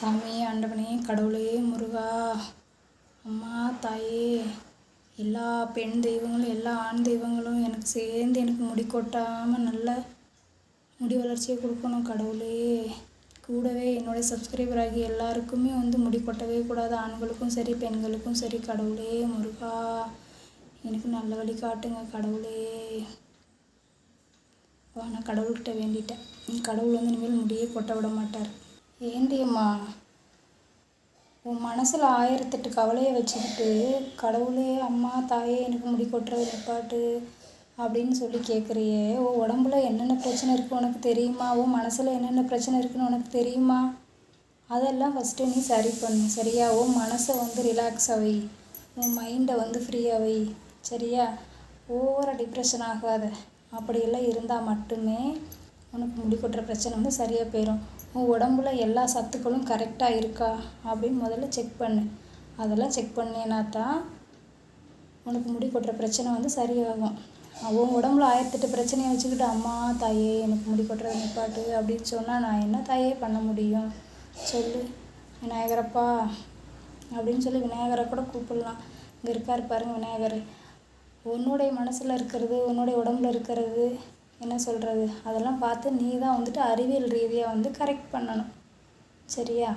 சாமி ஆண்டவனே கடவுளே முருகா அம்மா தாயே எல்லா பெண் தெய்வங்களும் எல்லா ஆண் தெய்வங்களும் எனக்கு சேர்ந்து எனக்கு முடி கொட்டாமல் நல்ல முடி வளர்ச்சியை கொடுக்கணும் கடவுளே. கூடவே என்னுடைய சப்ஸ்கிரைபர் ஆகிய எல்லாருக்குமே வந்து முடி கொட்டவே கூடாது. ஆண்களுக்கும் சரி பெண்களுக்கும் சரி கடவுளே முருகா எனக்கு நல்ல வழி காட்டுங்க கடவுளே. நான் கடவுள்கிட்ட வேண்டிட்டேன். கடவுள் வந்து இனிமேல் முடியே கொட்ட விட மாட்டார். ஏண்டியம்மா உன் மனசில் ஆயிரத்தெட்டு கவலையை வச்சுக்கிட்டு கடவுளே அம்மா தாயே எனக்கு முடி கொட்டுறது நிப்பாட்டு அப்படின்னு சொல்லி கேட்குறியே உன் உடம்புல என்னென்ன பிரச்சனை இருக்குது உனக்கு தெரியுமா? உன் மனசில் என்னென்ன பிரச்சனை இருக்குன்னு உனக்கு தெரியுமா? அதெல்லாம் ஃபஸ்ட்டு நீ சரி பண்ணு சரியா? உன் மனசை வந்து ரிலாக்ஸ் ஆகி உன் மைண்டை வந்து ஃப்ரீயாக வை. சரியா? ஓவராக டிப்ரெஷன் ஆகாத. அப்படியெல்லாம் இருந்தால் மட்டுமே உனக்கு முடி கொட்டுற பிரச்சனை வந்து சரியாக போயிடும் உன் உடம்புல எல்லா சத்துக்களும் கரெக்டாக இருக்கா? அப்படின்னு முதல்ல செக் பண்ணு. அதெல்லாம் செக் பண்ணினா தான் உனக்கு முடி கொட்டுற பிரச்சனை வந்து சரியாகும். உன் உடம்புல ஆயிரத்தெட்டு பிரச்சனையை வச்சுக்கிட்டு அம்மா தாயே எனக்கு முடி கொட்டுறது நிப்பாட்டு அப்படின்னு சொன்னால் நான் என்ன தாயே பண்ண முடியும்? சொல்லு. விநாயகரப்பா அப்படின்னு சொல்லி விநாயகரை கூட கூப்பிடலாம். இங்கே இருக்கார் பாருங்க விநாயகர். உன்னுடைய மனசில் இருக்கிறது உன்னுடைய உடம்புல இருக்கிறது என்ன சொல்கிறது அதெல்லாம் பார்த்து நீ தான் வந்துட்டு அறிவியல் ரீதியாக வந்து கரெக்ட் பண்ணணும். சரியா?